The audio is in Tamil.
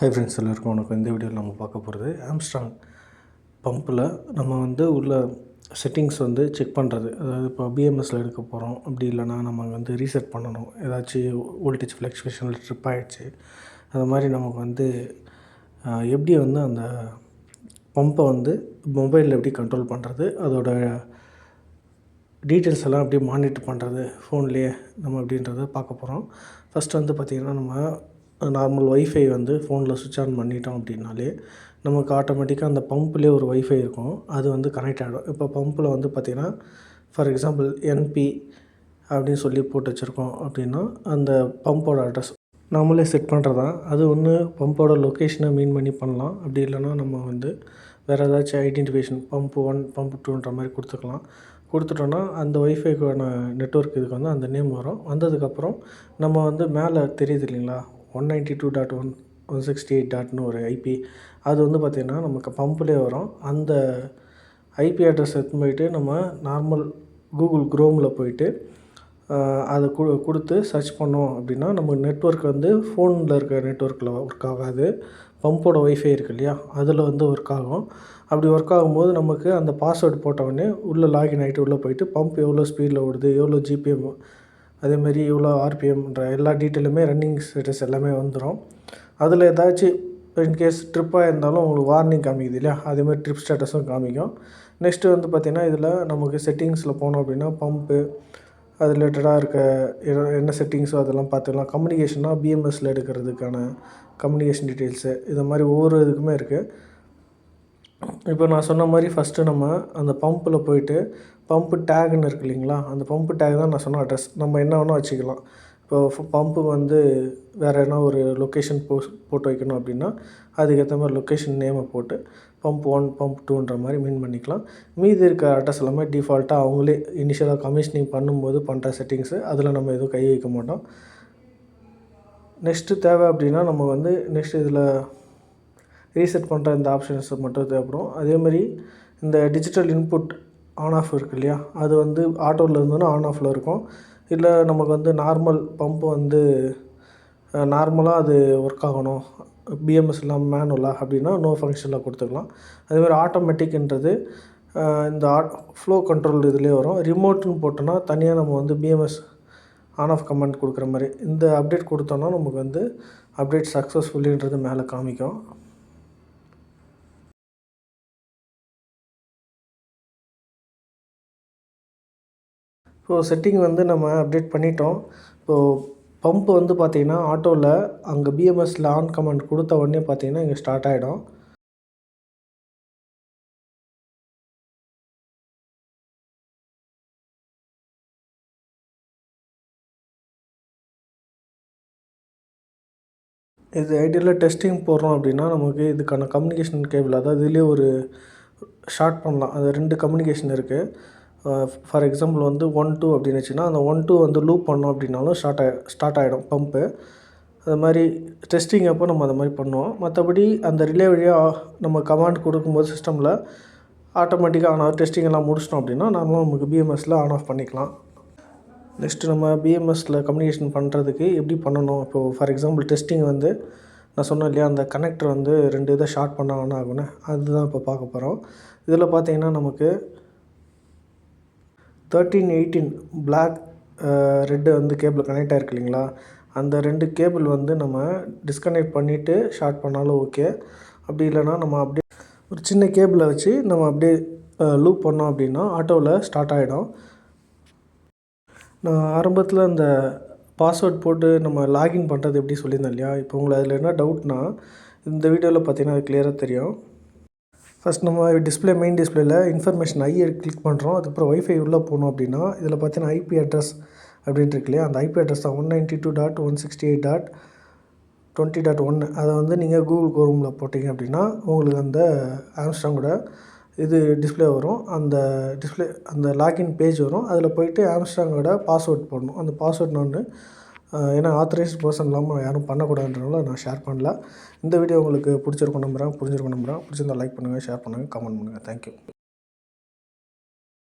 ஹை ஃப்ரெண்ட்ஸ் எல்லாருக்கும் உனக்கு இந்த வீடியோவில் நம்ம பார்க்க போகிறது ஆம்ஸ்ட்ராங் பம்பில் நம்ம வந்து உள்ள செட்டிங்ஸ் வந்து செக் பண்ணுறது அதாவது இப்போ பிஎம்எஸில் எடுக்க போகிறோம் அப்படி இல்லைனா நம்ம வந்து ரீசெட் பண்ணணும். ஏதாச்சும் வோல்டேஜ் ஃப்ளக்சுவேஷனில் ட்ரிப் ஆகிடுச்சு அது மாதிரி நமக்கு வந்து எப்படி வந்து அந்த பம்பை வந்து மொபைலில் எப்படி கண்ட்ரோல் பண்ணுறது அதோட டீட்டெயில்ஸ் எல்லாம் அப்படியே மானிட்டர் பண்ணுறது ஃபோன்லேயே நம்ம அப்படின்றத பார்க்க போகிறோம் ஃபஸ்ட் வந்து பார்த்திங்கன்னா நம்ம நார்மல் ஒய்ஃபை வந்து ஃபோனில் சுவிட்ச் ஆன் பண்ணிட்டோம் அப்படின்னாலே நமக்கு ஆட்டோமேட்டிக்காக அந்த பம்ப்லேயே ஒரு ஒய்ஃபை இருக்கும். அது வந்து கனெக்ட் ஆகிடும் இப்போ பம்பில் வந்து பார்த்திங்கன்னா ஃபார் எக்ஸாம்பிள் என்பி அப்படின்னு சொல்லி போட்டு வச்சுருக்கோம் அப்படின்னா அந்த பம்போட அட்ரஸ் நாமளே செட் பண்ணுறதா அது ஒன்று பம்போட லொக்கேஷனை மீன் பண்ணி பண்ணலாம். அப்படி இல்லைன்னா நம்ம வந்து வேறு ஏதாச்சும் ஐடென்டிஃபிகேஷன் பம்ப் ஒன் பம்ப் டூன்ற மாதிரி கொடுத்துக்கலாம். கொடுத்துட்டோன்னா அந்த ஒய்ஃபைக்கான நெட்ஒர்க் இதுக்கு வந்து அந்த நேம் வரும். வந்ததுக்கப்புறம் நம்ம வந்து மேலே தெரியுது இல்லைங்களா? One ninety two dot one one sixty eight டாட்னு ஒரு ஐபி அது வந்து பார்த்திங்கன்னா நமக்கு பம்ப்லேயே வரும். அந்த ஐபி அட்ரஸ் எடுத்துன்னு போயிட்டு நம்ம நார்மல் கூகுள் குரோமில் போயிட்டு அதை கு கொடுத்து சர்ச் பண்ணோம் அப்படின்னா நம்ம நெட்ஒர்க் வந்து ஃபோனில் இருக்கிற நெட்ஒர்க்கில் ஒர்க் ஆகாது. பம்போட ஒய்ஃபை இருக்கு இல்லையா அதில் வந்து ஒர்க் ஆகும். அப்படி ஒர்க் ஆகும்போது நமக்கு அந்த பாஸ்வேர்டு போட்ட உடனே உள்ளே லாகின் ஆகிட்டு உள்ளே போயிட்டு பம்ப் எவ்வளோ ஸ்பீடில் ஓடுது எவ்வளோ ஜிபிஎம் அதேமாரி எவ்வளோ ஆர்பிஎம்ன்ற எல்லா டீட்டெயிலுமே ரன்னிங் ஸ்டேட்டஸ் எல்லாமே வந்துடும் அதில் ஏதாச்சும் இன்கேஸ் ட்ரிப்பாக இருந்தாலும் உங்களுக்கு வார்னிங் காமிக்குது இல்லையா? அதேமாதிரி ட்ரிப் ஸ்டேட்டஸும் காமிக்கும். நெக்ஸ்ட்டு வந்து பார்த்திங்கன்னா இதில் நமக்கு செட்டிங்ஸில் போனோம் அப்படின்னா பம்பு அது ரிலேட்டடாக இருக்க என்ன- என்ன செட்டிங்ஸோ அதெல்லாம் பார்த்துக்கலாம் கம்யூனிகேஷன்னா பிஎம்எஸ்சில் எடுக்கிறதுக்கான கம்யூனிகேஷன் டீட்டெயில்ஸு இது மாதிரி ஒவ்வொரு இதுக்குமே இருக்குது இப்போ நான் சொன்ன மாதிரி ஃபஸ்ட்டு நம்ம அந்த பம்பில் போயிட்டு பம்பு டேக்னு இருக்கு இல்லைங்களா? அந்த பம்பு டேக் தான் நான் சொன்ன அட்ரஸ் நம்ம என்ன வேணால் வச்சுக்கலாம். இப்போ பம்பு வந்து வேறு எதனா ஒரு லொக்கேஷன் போ போட்டு வைக்கணும் அப்படின்னா அதுக்கேற்ற மாதிரி லொக்கேஷன் நேமை போட்டு பம்ப் ஒன் பம்ப் டூன்ற மாதிரி மீன் பண்ணிக்கலாம். மீதி இருக்க அட்ரஸ் எல்லாமே டிஃபால்ட்டாக அவங்களே இனிஷியலாக கமிஷனிங் பண்ணும்போது பண்ணுற செட்டிங்ஸு அதில் நம்ம எதுவும் கை வைக்க மாட்டோம். நெக்ஸ்ட்டு தேவை அப்படின்னா நம்ம வந்து நெக்ஸ்ட் இதில் ரீசெட் பண்ணுற இந்த ஆப்ஷன்ஸ் மட்டும் தேவைப்படும். அதேமாதிரி இந்த டிஜிட்டல் இன்புட் ஆன் ஆஃப் இருக்கு இல்லையா? அது வந்து ஆட்டோவில் இருந்ததுன்னா ஆன் ஆஃபில் இருக்கும். இல்லை நமக்கு வந்து நார்மல் பம்பு வந்து நார்மலாக அது ஒர்க் ஆகணும். பிஎம்எஸ் இல்லாமல் மேனுவலாக அப்படின்னா நோ ஃபங்க்ஷனில் கொடுத்துக்கலாம். அதேமாதிரி ஆட்டோமேட்டிக்ன்றது இந்த ஆட் ஃப்ளோ கண்ட்ரோல் இதுலேயே வரும். ரிமோட்னு போட்டோன்னா தனியாக நம்ம வந்து பிஎம்எஸ் ஆன் ஆஃப் கமெண்ட் கொடுக்குற மாதிரி. இந்த அப்டேட் கொடுத்தோன்னா நமக்கு வந்து அப்டேட் சக்ஸஸ்ஃபுல்லின்றது மேலே காமிக்கும். இப்போது செட்டிங் வந்து நம்ம அப்டேட் பண்ணிட்டோம். இப்போது பம்ப் வந்து பார்த்திங்கன்னா ஆட்டோவில் அங்கே பிஎம்எஸில் ஆன் கமெண்ட் கொடுத்த உடனே பார்த்திங்கன்னா இங்கே ஸ்டார்ட் ஆகிடும் இது ஐடியில் டெஸ்டிங் போடுறோம் அப்படின்னா நமக்கு இதுக்கான கம்யூனிகேஷன் கேபிள் அதாவது இதுலேயே ஒரு ஷார்ட் பண்ணலாம் அது ரெண்டு கம்யூனிகேஷன் இருக்குது ஃபார் எக்ஸாம்பிள் வந்து ஒன் டூ அப்படின்னுச்சுன்னா அந்த ஒன் டூ வந்து லூப் பண்ணோம் அப்படின்னாலும் ஸ்டார்ட் ஆகி ஸ்டார்ட் ஆகிடும் பம்ப்பு அது மாதிரி டெஸ்டிங் அப்போ நம்ம அந்த மாதிரி பண்ணுவோம். மற்றபடி அந்த ரிலே வழியாக நம்ம கமாண்ட் கொடுக்கும்போது சிஸ்டமில் ஆட்டோமேட்டிக்காக ஆன் டெஸ்டிங் எல்லாம் முடிச்சிட்டோம் அப்படின்னா நாமளும் நமக்கு பிஎம்எஸில் ஆன் ஆஃப் பண்ணிக்கலாம். நெக்ஸ்ட்டு நம்ம பிஎம்எஸில் கம்யூனிகேஷன் பண்ணுறதுக்கு எப்படி பண்ணணும்? இப்போது ஃபார் எக்ஸாம்பிள் டெஸ்டிங் வந்து நான் சொன்னேன் இல்லையா அந்த கனெக்டர் வந்து ரெண்டு இதை ஷார்ட் பண்ண ஆன் அதுதான் இப்போ பார்க்க போகிறோம் இதில் பார்த்தீங்கன்னா நமக்கு தேர்ட்டீன் எயிட்டீன் பிளாக் ரெட்டு வந்து கேபிள் கனெக்ட் ஆகிருக்கு இல்லைங்களா? அந்த ரெண்டு கேபிள் வந்து நம்ம டிஸ்கனெக்ட் பண்ணிவிட்டு ஷார்ட் பண்ணாலும் ஓகே அப்படி இல்லைன்னா நம்ம அப்படியே ஒரு சின்ன கேபிளை வச்சு நம்ம அப்படியே uh, லூப் பண்ணோம் அப்படின்னா ஆட்டோவில் ஸ்டார்ட் ஆகிடும் நான் ஆரம்பத்தில் அந்த பாஸ்வேர்ட் போட்டு நம்ம லாகின் பண்ணுறது எப்படி சொல்லியிருந்தேன் இல்லையா? இப்போ உங்களுக்கு அதில் என்ன டவுட்னா இந்த வீடியோவில் பார்த்தீங்கன்னா அது கிளியராக தெரியும். ஃபஸ்ட் நம்ம டிஸ்பிளே மெயின் டிஸ்பிளேயில் இன்ஃபர்மேஷன் ஐ கிளிக் பண்ணுறோம் அதுக்கப்புறம் ஒய்ஃபை உள்ளே போனோம் அப்படின்னா இதில் பார்த்தீங்கன்னா ஐபி அட்ரஸ் அப்படின்ட்டு இருக்கு இல்லையா? அந்த ஐபி அட்ரஸ் தான் one ninety two dot one sixty eight dot twenty dot ஒன்று அதை வந்து நீங்கள் கூகுள் குரோமில் போட்டிங்க அப்படின்னா உங்களுக்கு அந்த ஆம்ஸ்டாங்கோட இது டிஸ்ப்ளே வரும். அந்த டிஸ்ப்ளே அந்த லாகின் பேஜ் வரும். அதில் போயிட்டு ஆம்ஸ்டாங்கோட பாஸ்வேர்ட் போடணும். அந்த பாஸ்வேர்ட் நான் ஏன்னா ஆத்தரைஸ்ட் பர்சன் இல்லாமல் யாரும் பண்ணக்கூடாதுன்றனால நான் ஷேர் பண்ணல. இந்த வீடியோ உங்களுக்கு பிடிச்சிருக்கும் நம்புகிறேன் புரிஞ்சிருக்கும் நம்புகிறேன் பிடிச்சிருந்தா லைக் பண்ணுங்கள் ஷேர் பண்ணுங்கள் கமெண்ட் பண்ணுங்கள் தேங்க்யூ